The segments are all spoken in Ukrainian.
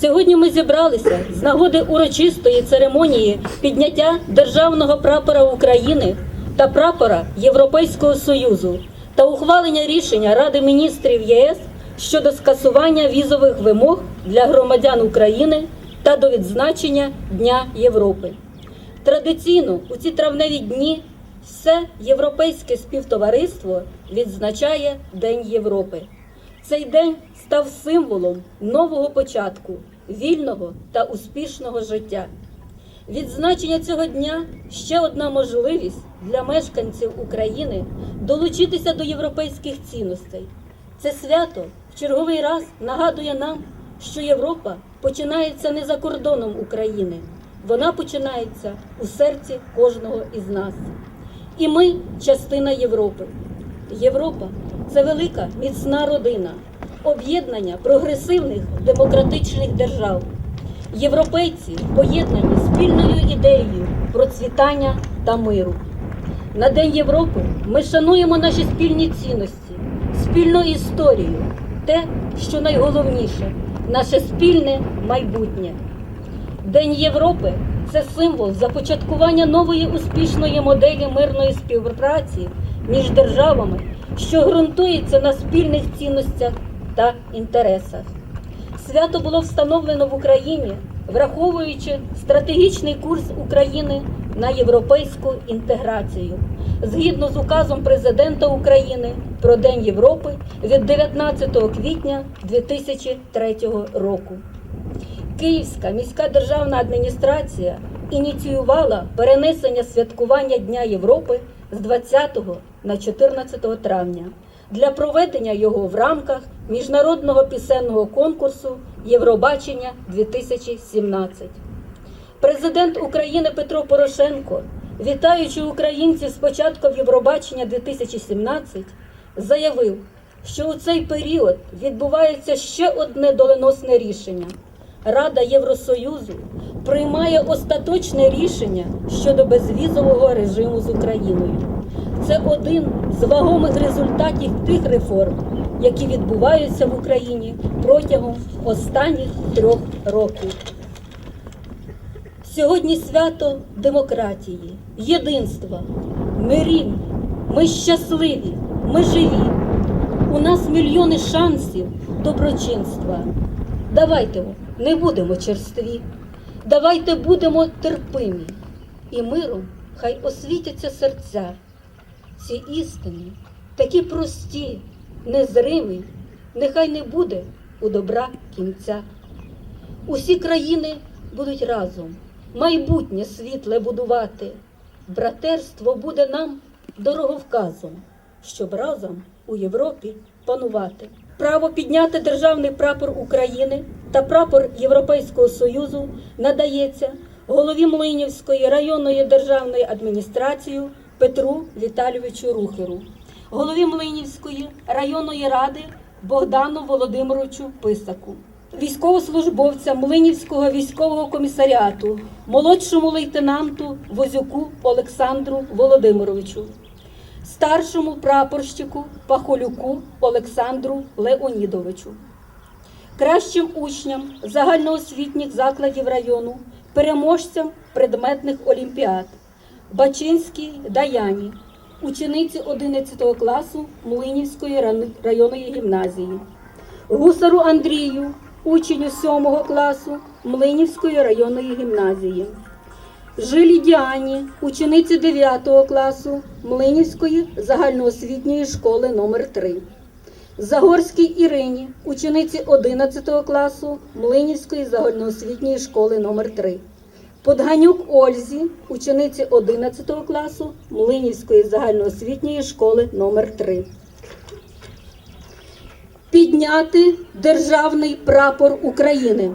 Сьогодні ми зібралися з нагоди урочистої церемонії підняття державного прапора України та прапора Європейського Союзу та ухвалення рішення Ради міністрів ЄС щодо скасування візових вимог для громадян України та до відзначення Дня Європи. Традиційно у ці травневі дні все європейське співтовариство відзначає День Європи. Цей день став символом нового початку, вільного та успішного життя. Відзначення цього дня ще одна можливість для мешканців України долучитися до європейських цінностей. Це свято в черговий раз нагадує нам, що Європа починається не за кордоном України, вона починається у серці кожного із нас. І ми частина Європи. Європа це велика міцна родина, об'єднання прогресивних демократичних держав. Європейці поєднані спільною ідеєю процвітання та миру. На День Європи ми шануємо наші спільні цінності, спільну історію, те, що найголовніше наше спільне майбутнє. День Європи це символ започаткування нової успішної моделі мирної співпраці між державами, що ґрунтується на спільних цінностях та інтересах. Свято було встановлено в Україні, враховуючи стратегічний курс України на європейську інтеграцію згідно з указом президента України про День Європи від 19 квітня 2003 року. Київська міська державна адміністрація ініціювала перенесення святкування Дня Європи з 20 на 14 травня для проведення його в рамках міжнародного пісенного конкурсу Євробачення 2017. Президент України Петро Порошенко, вітаючи українців з початком Євробачення 2017, заявив, що у цей період відбувається ще одне доленосне рішення. Рада Євросоюзу приймає остаточне рішення щодо безвізового режиму з Україною. Це один з вагомих результатів тих реформ, які відбуваються в Україні протягом останніх трьох років. Сьогодні свято демократії, єдинства. Ми рівні, ми щасливі, ми живі. У нас мільйони шансів доброчинства. Давайте не будемо черстві, давайте будемо терпимі, і миром хай освітяться серця. Ці істини такі прості, незримі, нехай не буде у добра кінця. Усі країни будуть разом, майбутнє світле будувати. Братерство буде нам дороговказом, щоб разом у Європі панувати. Право підняти державний прапор України та прапор Європейського Союзу надається голові Млинівської районної державної адміністрації Петру Віталійовичу Рухеру, голові Млинівської районної ради Богдану Володимировичу Писаку, військовослужбовця Млинівського військового комісаріату, молодшому лейтенанту Возюку Олександру Володимировичу, старшому прапорщику Пахолюку Олександру Леонідовичу, кращим учням загальноосвітніх закладів району, переможцям предметних олімпіад, Бачинській Даяні, учениці 11 класу Млинівської районної гімназії, Гусару Андрію, ученю 7 класу Млинівської районної гімназії. Жилі Діані, учениці 9 класу Млинівської загальноосвітньої школи номер 3 Загорській Ірині, учениці 11 класу Млинівської загальноосвітньої школи номер 3 Подганюк Ользі, учениці 11 класу Млинівської загальноосвітньої школи номер 3 Підняти державний прапор України.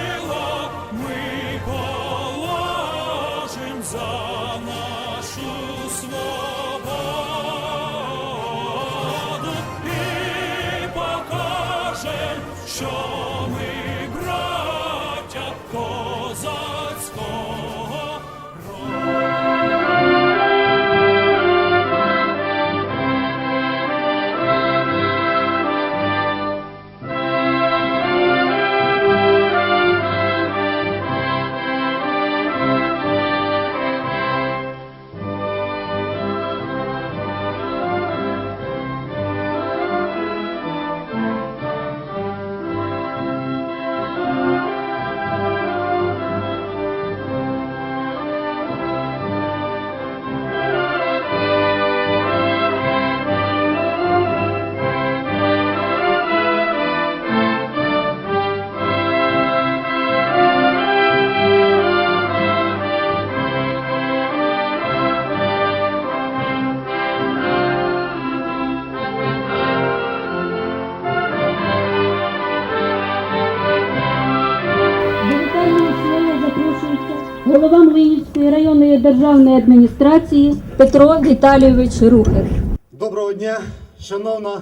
державної адміністрації Петро Віталійович Рухер. Доброго дня, шановна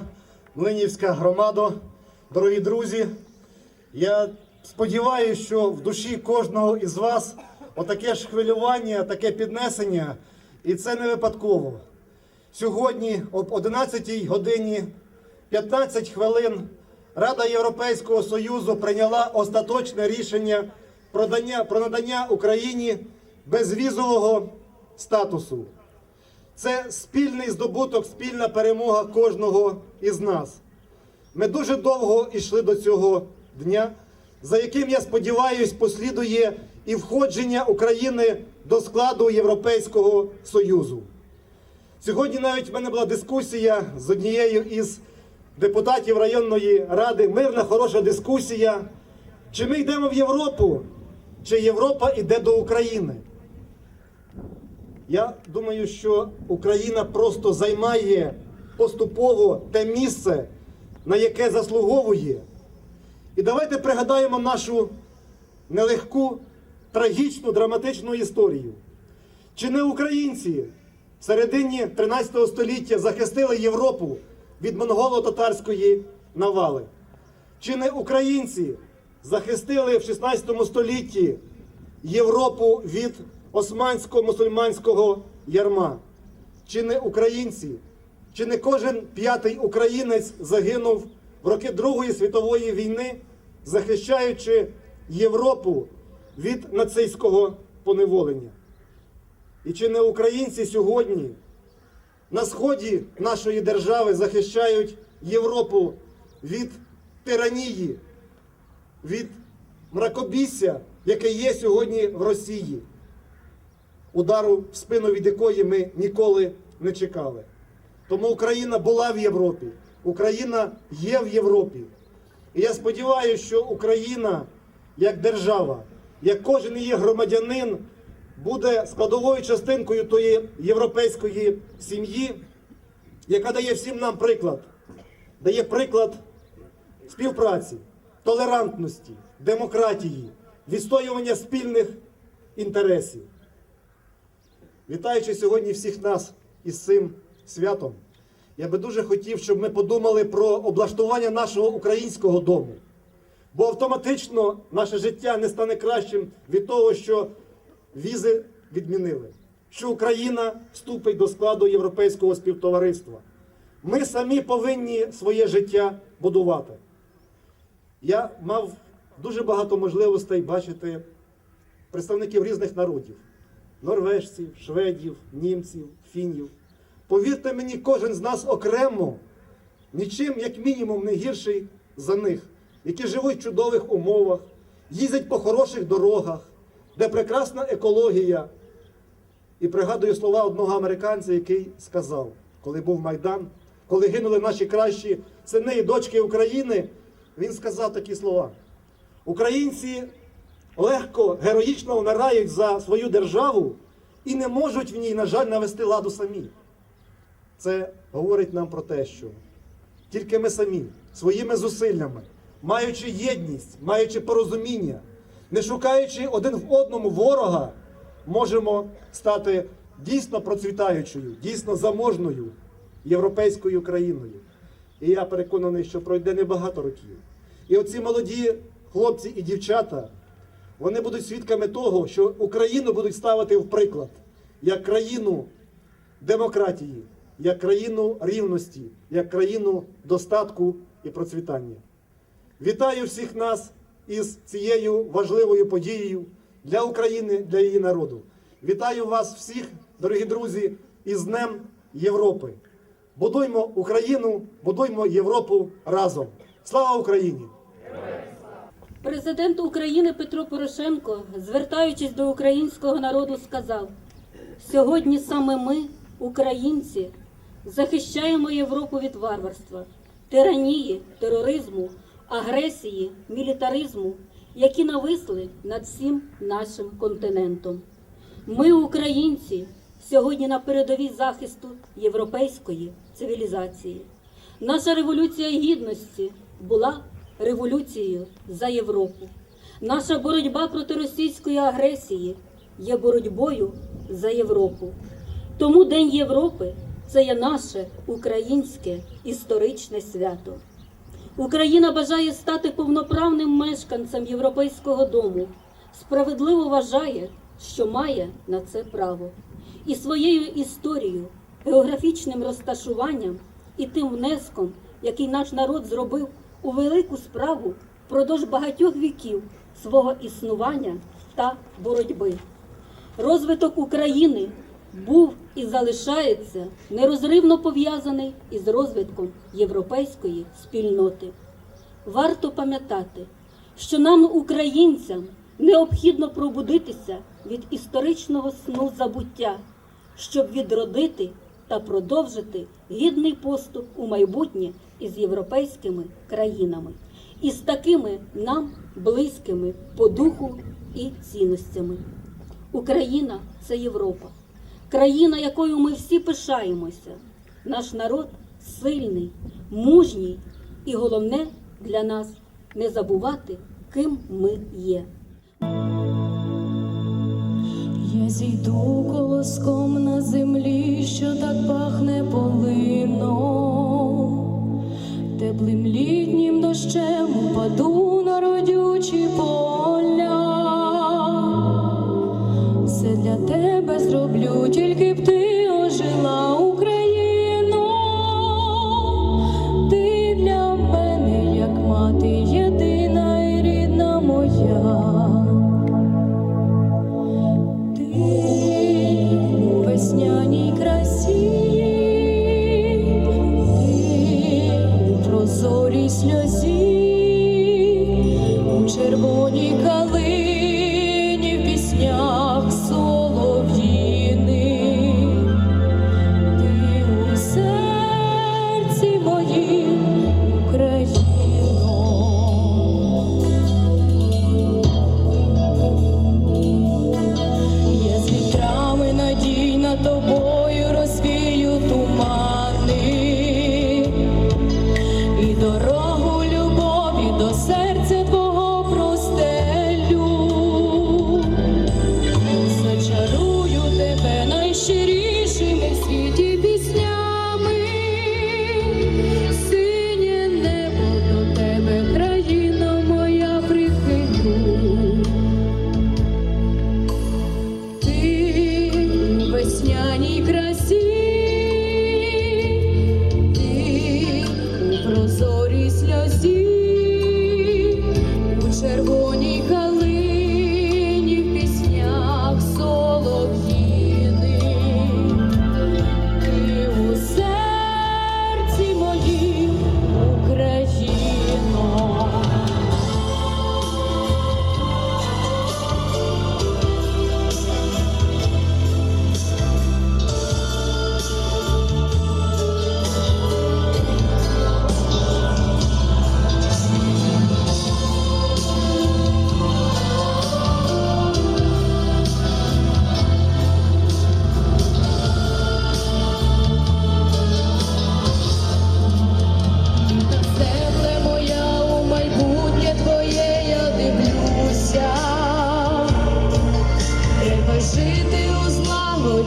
Млинівська громада, дорогі друзі. Я сподіваюся, що в душі кожного із вас отаке ж хвилювання, таке піднесення, і це не випадково. Сьогодні об 11 годині 15 хвилин Рада Європейського Союзу прийняла остаточне рішення про надання Україні безвізового статусу. Це спільний здобуток, спільна перемога кожного із нас. Ми дуже довго йшли до цього дня, за яким, я сподіваюся, послідує і входження України до складу Європейського Союзу. Сьогодні навіть в мене була дискусія з однією із депутатів районної ради, мирна, хороша дискусія. Чи ми йдемо в Європу, чи Європа йде до України? Я думаю, що Україна просто займає поступово те місце, на яке заслуговує. І давайте пригадаємо нашу нелегку, трагічну, драматичну історію. Чи не українці в середині 13 століття захистили Європу від монголо-татарської навали? Чи не українці захистили в 16 столітті Європу від османсько-мусульманського ярма? Чи не українці? Чи не кожен п'ятий українець загинув в роки Другої світової війни, захищаючи Європу від нацистського поневолення? І чи не українці сьогодні на сході нашої держави захищають Європу від тиранії, від мракобісся, яке є сьогодні в Росії, удару в спину від якої ми ніколи не чекали. Тому Україна була в Європі, Україна є в Європі. І я сподіваюся, що Україна як держава, як кожен її громадянин, буде складовою частинкою тої європейської сім'ї, яка дає всім нам приклад, дає приклад співпраці, толерантності, демократії, відстоювання спільних інтересів. Вітаючи сьогодні всіх нас із цим святом, я би дуже хотів, щоб ми подумали про облаштування нашого українського дому. Бо автоматично наше життя не стане кращим від того, що візи відмінили, що Україна вступить до складу Європейського співтовариства. Ми самі повинні своє життя будувати. Я мав дуже багато можливостей бачити представників різних народів: норвежців, шведів, німців, фінів. Повірте мені, кожен з нас окремо, нічим, як мінімум, не гірший за них, які живуть в чудових умовах, їздять по хороших дорогах, де прекрасна екологія. І пригадую слова одного американця, який сказав, коли був Майдан, коли гинули наші кращі сини і дочки України, він сказав такі слова: Українці легко, героїчно вмирають за свою державу і не можуть в ній, на жаль, навести ладу самі. Це говорить нам про те, що тільки ми самі своїми зусиллями, маючи єдність, маючи порозуміння, не шукаючи один в одному ворога, можемо стати дійсно процвітаючою, дійсно заможною європейською країною. І я переконаний, що пройде небагато років. І оці молоді хлопці і дівчата, вони будуть свідками того, що Україну будуть ставити в приклад як країну демократії, як країну рівності, як країну достатку і процвітання. Вітаю всіх нас із цією важливою подією для України, для її народу. Вітаю вас всіх, дорогі друзі, із Днем Європи. Будуймо Україну, будуймо Європу разом. Слава Україні! Президент України Петро Порошенко, звертаючись до українського народу, сказав: сьогодні саме ми, українці, захищаємо Європу від варварства, тиранії, тероризму, агресії, мілітаризму, які нависли над всім нашим континентом. Ми, українці, сьогодні на передовій захисту європейської цивілізації. Наша революція гідності була революцією за Європу. Наша боротьба проти російської агресії є боротьбою за Європу. Тому День Європи це є наше українське історичне свято. Україна бажає стати повноправним мешканцем Європейського дому. Справедливо вважає, що має на це право. І своєю історією, географічним розташуванням і тим внеском, який наш народ зробив у велику справу впродовж багатьох віків свого існування та боротьби. Розвиток України був і залишається нерозривно пов'язаний із розвитком європейської спільноти. Варто пам'ятати, що нам, українцям, необхідно пробудитися від історичного сну забуття, щоб відродити та продовжити гідний поступ у майбутнє із європейськими країнами, і з такими нам близькими по духу і цінностями. Україна це Європа, країна, якою ми всі пишаємося. Наш народ сильний, мужній, і головне для нас не забувати, ким ми є. Я зійду колоском на землі, що так пахне полином, теплим літнім дощем упаду на родючі поля.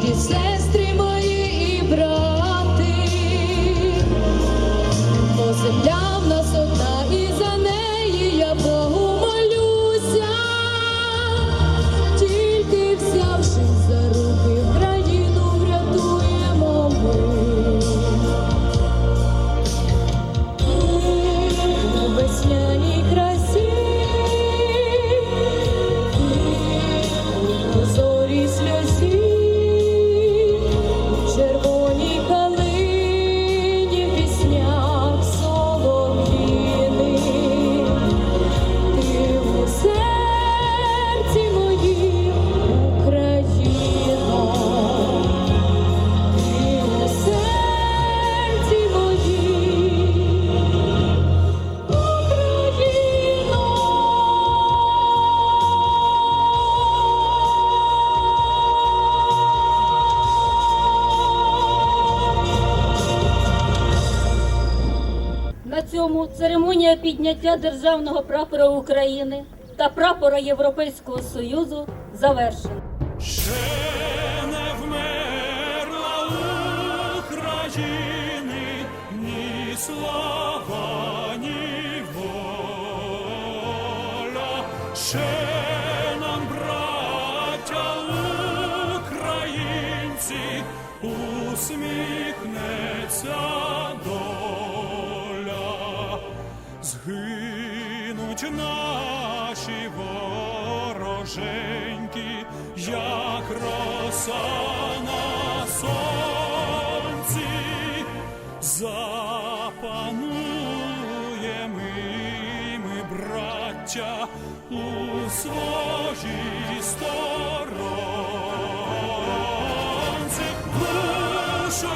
сестри мої і брати. Підняття державного прапора України та прапора Європейського Союзу завершена. Ще не вмерла України ні слава, ні воля. Ще нам, браття українці, усміхнеться доля. Згинуть наші вороженьки, як роса на сонці, запануємо ми, браття, у своїй сторонці, душу